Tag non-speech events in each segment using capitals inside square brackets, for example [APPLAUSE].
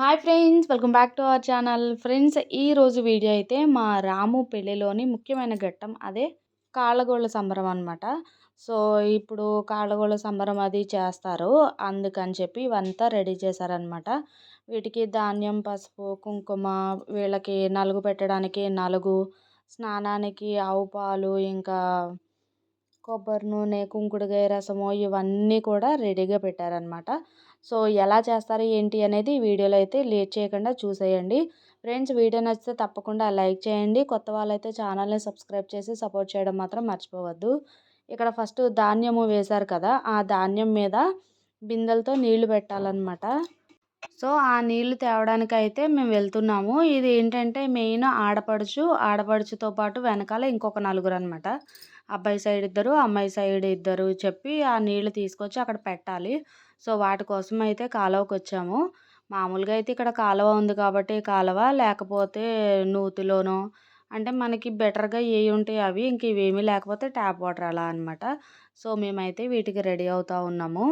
Hi friends welcome back to our channel friends ఈరోజు video అయితే మా రాము పెళ్ళిలోని ముఖ్యమైన ఘట్టం అదే కాళ్ళగోళ్ళ సంబరం అనమాట సో ఇప్పుడు కాళ్ళగోళ్ళ సంబరం అది చేస్తారు. అందుకని చెప్పి ఇవంతా రెడీ చేశారనమాట వీటికి ధాన్యం పసుపు కుంకుమ వీళ్ళకి నలుగు పెట్టడానికి నలుగు స్నానానికి ఆవు పాలు ఇంకా కొబ్బరి నూనె కుంకుడుకాయ రసము ఇవన్నీ కూడా రెడీగా పెట్టారనమాట సో ఎలా చేస్తారు ఏంటి అనేది వీడియోలో అయితే లేట్ చేయకుండా చూసేయండి. ఫ్రెండ్స్ వీడియో నచ్చితే తప్పకుండా లైక్ చేయండి. కొత్త వాళ్ళైతే ఛానల్ని సబ్స్క్రైబ్ చేసి సపోర్ట్ చేయడం మాత్రం మర్చిపోవద్దు. ఇక్కడ ఫస్ట్ ధాన్యము వేశారు కదా ఆ ధాన్యం మీద బిందెలతో నీళ్ళు పెట్టాలన్నమాట. సో ఆ నీళ్ళు తేవడానికి అయితే మేము వెళ్తున్నాము. ఇది ఏంటంటే మెయిన్ ఆడపడుచు ఆడపడుచుతో పాటు వెనకాల ఇంకొక నలుగురు అనమాట అబ్బాయి సైడ్ ఇద్దరు అమ్మాయి సైడ్ ఇద్దరు చెప్పి ఆ నీళ్ళు తీసుకొచ్చి అక్కడ పెట్టాలి. సో వాటి కోసం అయితే కాలువకు వచ్చాము. మామూలుగా అయితే ఇక్కడ కాలువ ఉంది కాబట్టి కాలువ లేకపోతే నూతిలోనో అంటే మనకి బెటర్గా ఏ ఉంటాయి అవి ఇంక ఇవేమీ లేకపోతే ట్యాప్ వాటర్ అలా అనమాట సో మేమైతే వీటికి రెడీ అవుతూ ఉన్నాము.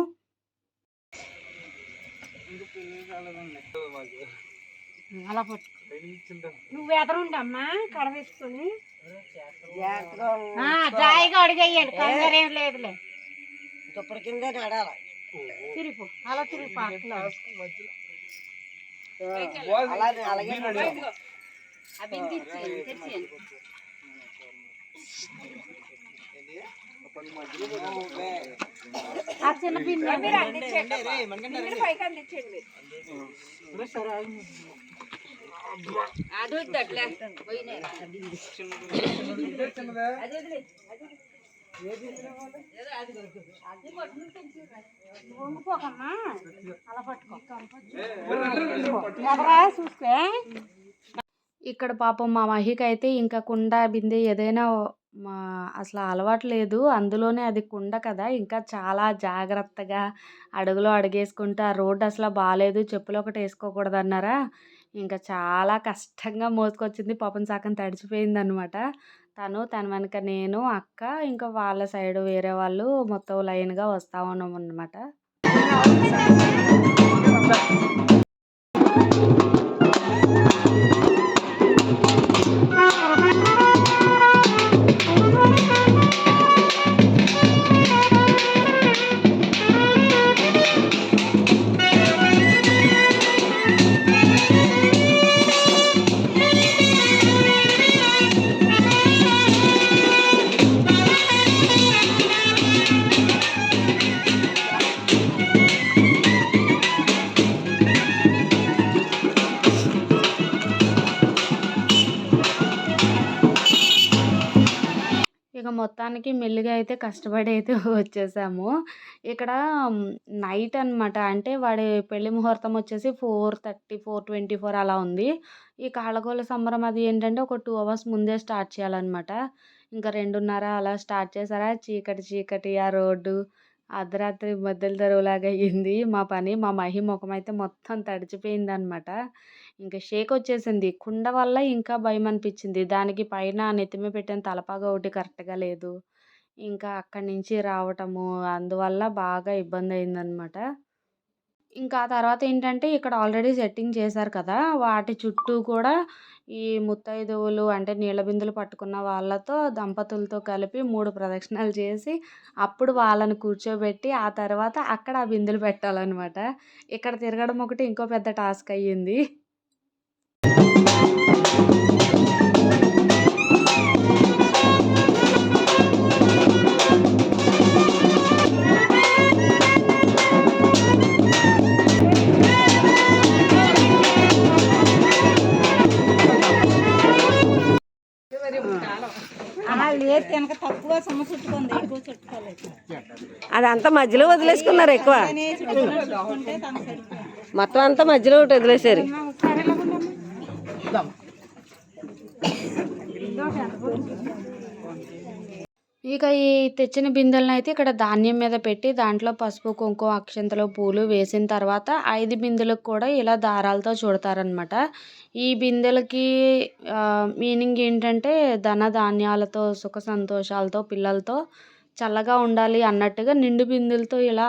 అలా పట్టు నువ్వు ఎదరుండమ్మా కడ వేసుకొని జాయిగా అడిగేయండి కంగారు ఏం లేదులే దుప్పటి కింద నడాలి తిరిగిపో అలా తిరిగిపో అట్లా అలాగే అలాగే నడాలి. ఆ చిన్న బిన్ను వంగిపోకమ్మా అలా పట్టుకో. ఎదరా చూస్తే? ఇక్కడ పాపం మా మహికి అయితే ఇంకా కుండ బిందె ఏదైనా మా అసలు అలవాటు లేదు. అందులోనే అది కుండ కదా. ఇంకా చాలా జాగ్రత్తగా అడుగులో అడుగేసుకుంటూ ఆ రోడ్డు అసలు బాగాలేదు చెప్పులు ఒకటి వేసుకోకూడదు అన్నారా ఇంకా చాలా కష్టంగా మోసుకొచ్చింది. పాపం సగం తడిచిపోయింది అనమాట తను తన వెనక నేను అక్క ఇంకా వాళ్ళ సైడ్ వేరే వాళ్ళు మొత్తం లైన్గా వస్తూ ఉన్నాం అనమాట ఇక మొత్తానికి మెల్లిగా అయితే కష్టపడి అయితే [LAUGHS] వచ్చేసాము. ఇక్కడ నైట్ అనమాట అంటే వాడి పెళ్ళి ముహూర్తం వచ్చేసి four thirty four twenty four అలా ఉంది. ఈ కాళ్ళగోల సంబరం అది ఏంటంటే ఒక టూ అవర్స్ ముందే స్టార్ట్ చేయాలన్నమాట. ఇంకా రెండున్నర అలా స్టార్ట్ చేశారా. చీకటి చీకటి ఆ రోడ్డు అర్ధరాత్రి మధ్యలో తెరువులాగా అయ్యింది మా పని. మా మహి ముఖం అయితే మొత్తం తడిచిపోయింది అనమాట ఇంకా షేక్ వచ్చేసింది. కుండ వల్ల ఇంకా భయం అనిపించింది దానికి పైన నెత్తిమి పెట్టిన తలపాగా ఒకటి కరెక్ట్గా లేదు. ఇంకా అక్కడి నుంచి రావటము అందువల్ల బాగా ఇబ్బంది అయిందనమాట ఇంకా ఆ తర్వాత ఏంటంటే ఇక్కడ ఆల్రెడీ సెట్టింగ్ చేశారు కదా! వాటి చుట్టూ కూడా ఈ ముత్తైదువులు అంటే నీళ్ళ బిందులు పట్టుకున్న వాళ్ళతో దంపతులతో కలిపి మూడు ప్రదక్షిణాలు చేసి అప్పుడు వాళ్ళని కూర్చోబెట్టి ఆ తర్వాత అక్కడ ఆ బిందులు పెట్టాలన్నమాట. ఇక్కడ తిరగడం ఒకటి ఇంకో పెద్ద టాస్క్ అయ్యింది. అదంతా మధ్యలో వదిలేసుకున్నారు ఎక్కువ. మొత్తం అంతా మధ్యలో ఒకటి వదిలేశారు. ఇక ఈ తెచ్చిన బిందెలను అయితే ఇక్కడ ధాన్యం మీద పెట్టి దాంట్లో పసుపు కుంకుమ అక్షంతలు పూలు వేసిన తర్వాత ఐదు బిందెలకు కూడా ఇలా దారాలతో చుడతారనమాట ఈ బిందెలకి మీనింగ్ ఏంటంటే ధన ధాన్యాలతో సుఖ సంతోషాలతో పిల్లలతో చల్లగా ఉండాలి అన్నట్టుగా నిండు బిందెలతో ఇలా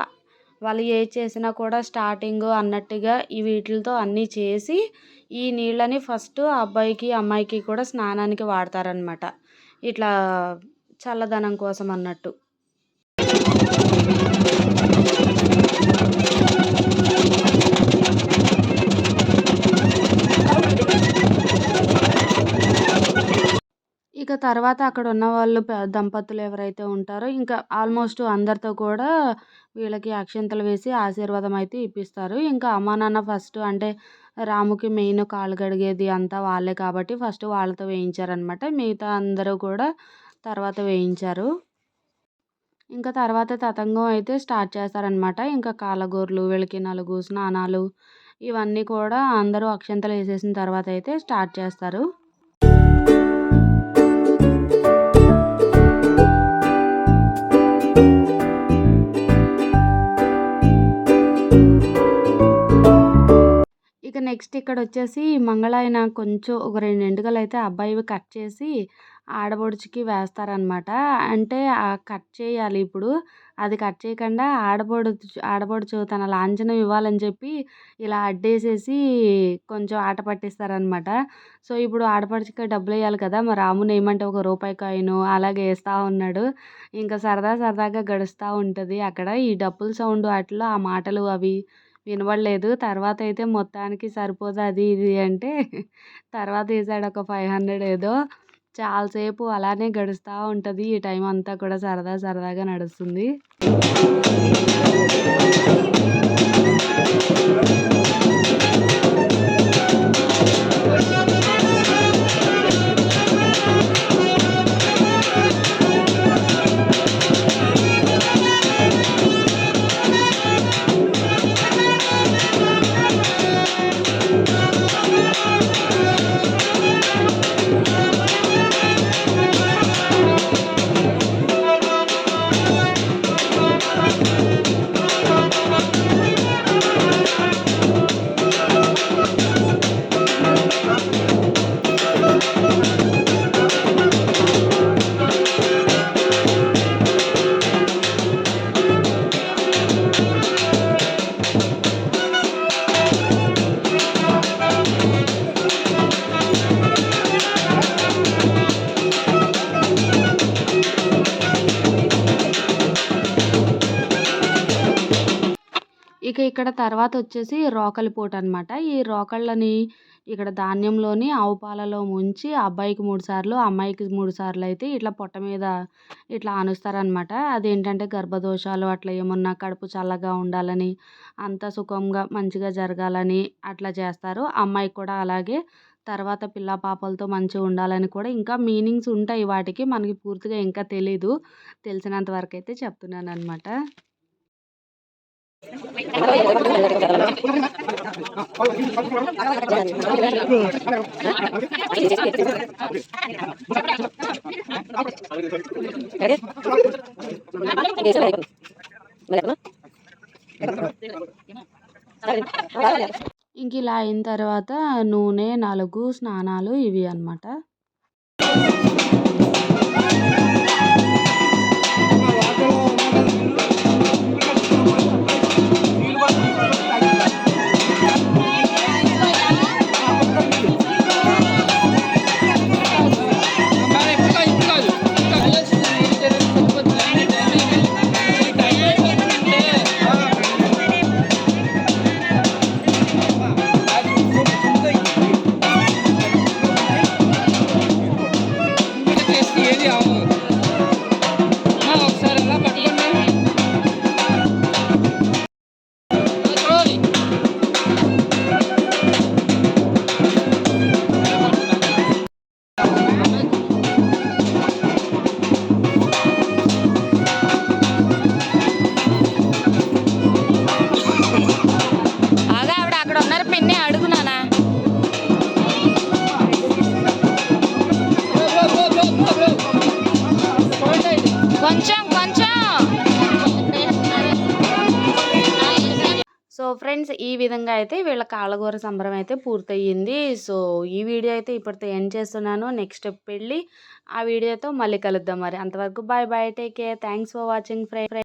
వాళ్ళు ఏ చేసినా కూడా స్టార్టింగ్ అన్నట్టుగా ఈ వీటితో అన్నీ చేసి ఈ నీళ్ళని ఫస్ట్ అబ్బాయికి అమ్మాయికి కూడా స్నానానికి వాడతారనమాట ఇట్లా చల్లదనం కోసం అన్నట్టు. ఇక తర్వాత అక్కడ ఉన్న వాళ్ళు దంపతులు ఎవరైతే ఉంటారో ఇంకా ఆల్మోస్ట్ అందరితో కూడా వీళ్ళకి అక్షింతలు వేసి ఆశీర్వాదం అయితే ఇప్పిస్తారు. ఇంకా అమ్మా నాన్న ఫస్ట్ అంటే రాముకి మెయిన్ కాలు కడిగేది అంతా వాళ్ళే కాబట్టి ఫస్ట్ వాళ్ళతో వేయించారనమాట మిగతా అందరూ కూడా తర్వాత వేయించారు. ఇంకా తర్వాత తతంగం అయితే స్టార్ట్ చేస్తారనమాట ఇంకా కాలగూరలు వీళ్ళకి నలుగు స్నానాలు ఇవన్నీ కూడా అందరూ అక్షంతలు వేసేసిన తర్వాత అయితే స్టార్ట్ చేస్తారు. ఇక నెక్స్ట్ ఇక్కడ వచ్చేసి మంగళాయన కొంచెం ఒక రెండు ఎంటుకలు అయితే అబ్బాయివి కట్ చేసి ఆడబొడుచుకి వేస్తారనమాట. అంటే ఆ కట్ చేయాలి ఇప్పుడు. అది కట్ చేయకుండా ఆడబొడుచు ఆడబొడుచు తన లాంఛనం ఇవ్వాలని చెప్పి ఇలా అడ్డేసేసి కొంచెం ఆట పట్టిస్తారనమాట. సో ఇప్పుడు ఆడపడుచుకి డబ్బులు వేయాలి కదా మా రాముని ఏమంటే ఒక రూపాయి కాయిన్ అలాగే వేస్తూ ఉన్నాడు. ఇంకా సరదా సరదాగా గడుస్తూ ఉంటుంది. అక్కడ ఈ డప్పుల సౌండ్ వాటిలో ఆ మాటలు అవి వినబడలేదు. తర్వాత అయితే మొత్తానికి సరిపోదు అది ఇది అంటే తర్వాత వేసాడు ఒక ఫైవ్ హండ్రెడ్ ఏదో. చాలాసేపు అలానే గడుస్తూ ఉంటుంది. ఈ టైం అంతా కూడా సరదా సరదాగా నడుస్తుంది. ఇక్కడ తర్వాత వచ్చేసి రోకలి పూట అనమాట ఈ రోకళ్ళని ఇక్కడ ధాన్యంలోని ఆవు పాలలో ముంచి అబ్బాయికి మూడు సార్లు అమ్మాయికి మూడు సార్లు అయితే ఇట్లా పొట్ట మీద ఇట్లా ఆనుస్తారనమాట అదేంటంటే గర్భదోషాలు అట్లా ఏమన్నా కడుపు చల్లగా ఉండాలని అంత సుఖంగా మంచిగా జరగాలని అట్లా చేస్తారు. అమ్మాయికి కూడా అలాగే తర్వాత పిల్ల పాపలతో మంచిగా ఉండాలని కూడా ఇంకా మీనింగ్స్ ఉంటాయి వాటికి. మనకి పూర్తిగా ఇంకా తెలీదు. తెలిసినంత వరకు అయితే చెప్తున్నాను అనమాట ఇంక ఇలా అయిన తర్వాత నూనె నలుగు స్నానాలు ఇవి అనమాట ఫ్రెండ్స్ ఈ విధంగా అయితే వీళ్ళ కాళ్ళగూర సంబరం అయితే పూర్తయింది. సో ఈ వీడియో అయితే ఇప్పటితో ఎండ్ చేస్తున్నాను. నెక్స్ట్ వెళ్ళి ఆ వీడియోతో మళ్ళీ కలుద్దాం మరి. అంతవరకు bye bye. Take care. Thanks for watching friend